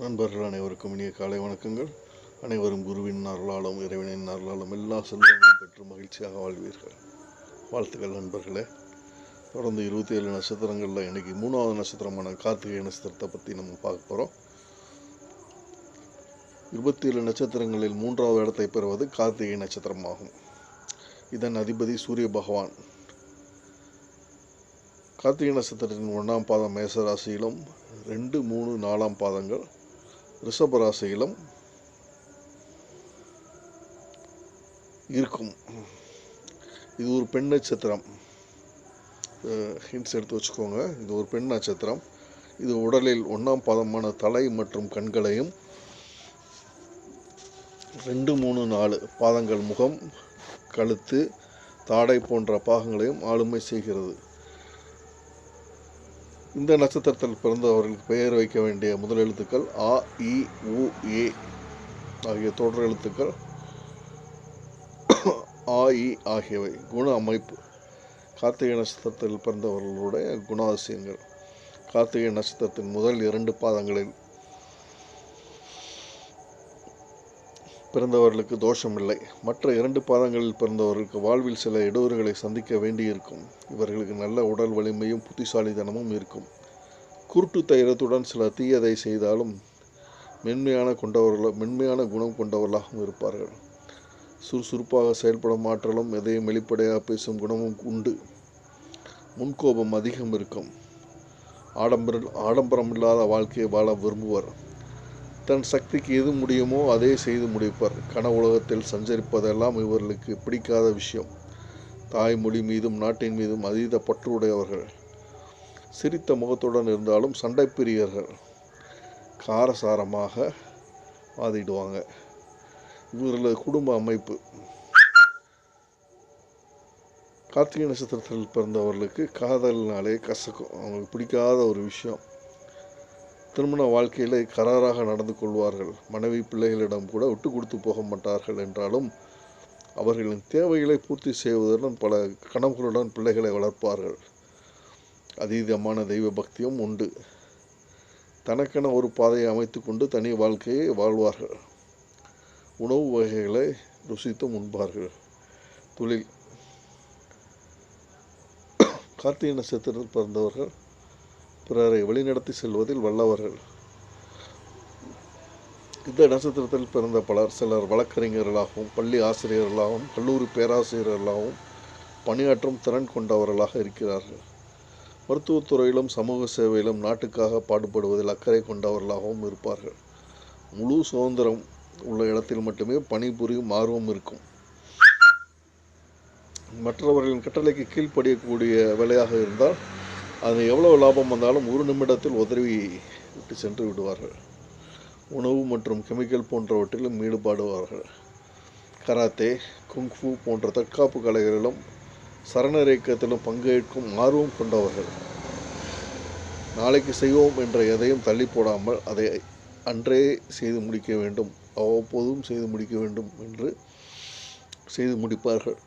நண்பர்கள் அனைவருக்கும் இனிய காலை வணக்கங்கள். அனைவரும் குருவின் அருளாலும் இறைவனின் அருளாலும் எல்லா செல்வங்களும் பெற்று மகிழ்ச்சியாக வாழ்வீர்கள். வாழ்த்துக்கள் நண்பர்களே. தொடர்ந்து இருபத்தி ஏழு நட்சத்திரங்களில் இன்றைக்கி மூணாவது நட்சத்திரமான கார்த்திகை நட்சத்திரத்தை பற்றி நம்ம பார்க்க போகிறோம் இருபத்தி ஏழு நட்சத்திரங்களில் மூன்றாவது இடத்தை பெறுவது கார்த்திகை நட்சத்திரமாகும். இதன் அதிபதி சூரிய பகவான். கார்த்திகை நட்சத்திரத்தின் ஒன்றாம் பாதம் மேச ராசியிலும் ரெண்டு மூணு நாலாம் பாதங்கள் ரிஷபராசியிலும் இருக்கும். இது ஒரு பெண் நட்சத்திரம். ஹிண்ட்ஸ் எடுத்து வச்சுக்கோங்க. இது ஒரு பெண் நட்சத்திரம். இது உடலில் ஒன்றாம் பாதமான தலை மற்றும் கண்களையும் ரெண்டு மூணு நாலு பாதங்கள் முகம் கழுத்து தாடை போன்ற பாகங்களையும் ஆளுமை செய்கிறது. இந்த நட்சத்திரத்தில் பிறந்தவர்களுக்கு பெயர் வைக்க வேண்டிய முதல் எழுத்துக்கள் ஆ இ உ ஏ ஆகிய தொடர் எழுத்துக்கள் ஆ இ ஆகியவை. குண அமைப்பு. கார்த்திகை நட்சத்திரத்தில் பிறந்தவர்களுடைய குணாதிசயங்கள். கார்த்திகை நட்சத்திரத்தின் முதல் இரண்டு பாதங்களில் பிறந்தவர்களுக்கு தோஷமில்லை. மற்ற இரண்டு பாதங்களில் பிறந்தவர்களுக்கு வாழ்வில் சில இடையூறுகளை சந்திக்க வேண்டியிருக்கும். இவர்களுக்கு நல்ல உடல் வலிமையும் புத்திசாலித்தனமும் இருக்கும். குருட்டு தைரத்துடன் சில தீயதை செய்தாலும் மென்மையான கொண்டவர்கள மென்மையான குணம் கொண்டவர்களாகவும் இருப்பார்கள். சுறுசுறுப்பாக செயல்படும் ஆற்றலும் எதையும் வெளிப்படையாக பேசும் குணமும் உண்டு. முன்கோபம் அதிகம் இருக்கும். ஆடம்பர ஆடம்பரம் இல்லாத வாழ்க்கையை வாழ விரும்புவர். தன் சக்திக்கு எது முடியுமோ அதே செய்து முடிப்பார். கன உலகத்தில் சஞ்சரிப்பதெல்லாம் இவர்களுக்கு பிடிக்காத விஷயம். தாய்மொழி மீதும் நாட்டின் மீதும் அதீத பற்று உடையவர்கள் சிரித்த முகத்துடன் இருந்தாலும் சண்டை பிரியர்கள். காரசாரமாக வாதிடுவாங்க. இவர்களது குடும்ப அமைப்பு. கார்த்திகை நட்சத்திரத்தில் பிறந்தவர்களுக்கு காதல்னாலே கசக்கும். அவங்களுக்கு பிடிக்காத ஒரு விஷயம். திருமண வாழ்க்கையில் கராராக நடந்து கொள்வார்கள். மனைவி பிள்ளைகளிடம் கூட விட்டு கொடுத்து போக மாட்டார்கள் என்றாலும் அவர்களின் தேவைகளை பூர்த்தி செய்வதுடன் பல கனவுகளுடன் பிள்ளைகளை வளர்ப்பார்கள். அதீதமான தெய்வ பக்தியும் உண்டு. தனக்கென ஒரு பாதையை அமைத்து கொண்டு தனி வாழ்க்கையை வாழ்வார்கள். உணவு வகைகளை ருசித்தும் உண்பார்கள். தொழில். கார்த்திகை நட்சத்திரத்தில் பிறந்தவர்கள் பிறரை வழிநடத்தி செல்வதில் வல்லவர்கள். இந்த நட்சத்திரத்தில் பிறந்த பலர் சிலர் வழக்கறிஞர்களாகவும் பள்ளி ஆசிரியர்களாகவும் கல்லூரி பேராசிரியர்களாகவும் பணியாற்றும் திறன் கொண்டவர்களாக இருக்கிறார்கள். மருத்துவத்துறையிலும் சமூக சேவையிலும் நாட்டுக்காக பாடுபடுவதில் அக்கறை கொண்டவர்களாகவும் இருப்பார்கள். முழு சுதந்திரம் உள்ள இடத்தில் மட்டுமே பணிபுரியும் ஆர்வம் இருக்கும். மற்றவர்களின் கட்டளைக்கு கீழ்ப்படியக்கூடிய வேலையாக இருந்தால் அது எவ்வளவு லாபம் வந்தாலும் ஒரு நிமிடத்தில் உதவி விட்டு சென்று விடுவார்கள். உணவு மற்றும் கெமிக்கல் போன்றவற்றிலும் ஈடுபாடுவார்கள். கராத்தே குங்ஃபு போன்ற தற்காப்பு கலைகளிலும் சரணரேக்கத்திலும் பங்கேற்கும் ஆர்வம் கொண்டவர்கள். நாளைக்கு செய்வோம் என்ற எதையும் தள்ளி போடாமல் அதை அன்றே செய்து முடிக்க வேண்டும். அவ்வப்போதும் செய்து முடிக்க வேண்டும் என்று செய்து முடிப்பார்கள்.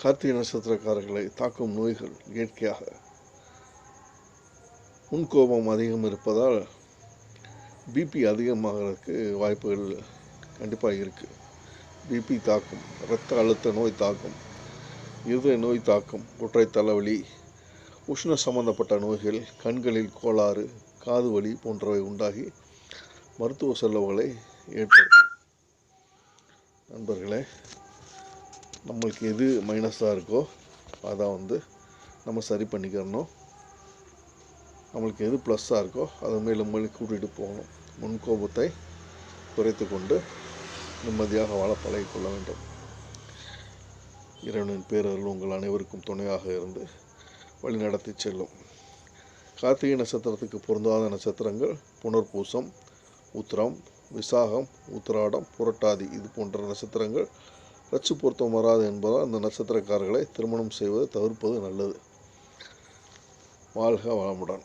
கார்த்திகை நட்சத்திரக்காரர்களை தாக்கும் நோய்கள் இயற்கையாக. முன்கோபம் அதிகம் இருப்பதால் பிபி அதிகமாகிறதுக்கு வாய்ப்புகள் கண்டிப்பாக இருக்குது பிபி தாக்கும் இரத்த அழுத்த நோய் தாக்கும் இருதய நோய் தாக்கும் ஒற்றை தலைவலி உஷ்ண சம்பந்தப்பட்ட நோய்கள் கண்களில் கோளாறு காது வலி போன்றவை உண்டாகி மருத்துவ செலவுகளை ஏற்படுத்தும். நண்பர்களே நம்மளுக்கு எது மைனஸாக இருக்கோ அதை வந்து நம்ம சரி பண்ணிக்கிறணும் நம்மளுக்கு எது ப்ளஸ்ஸாக இருக்கோ அதை மேலும் மேலும் கூட்டிகிட்டு போகணும். முன்கோபத்தை குறைத்து கொண்டு நிம்மதியாக வாழ பழகிக்கொள்ள வேண்டும். இறைவனின் பேரர்கள் உங்கள் அனைவருக்கும் துணையாக இருந்து வழி நடத்தி செல்லும். கார்த்திகை நட்சத்திரத்துக்கு பொருந்தாத நட்சத்திரங்கள் புனர்பூசம் உத்திரம் விசாகம் உத்திராடம் புரட்டாதி இது போன்ற நட்சத்திரங்கள் ரச்சு பொருத்தம் வராது என்பதால் அந்த நட்சத்திரக்காரர்களை திருமணம் செய்வதை தவிர்ப்பது நல்லது. வாழ்க வளமுடன்.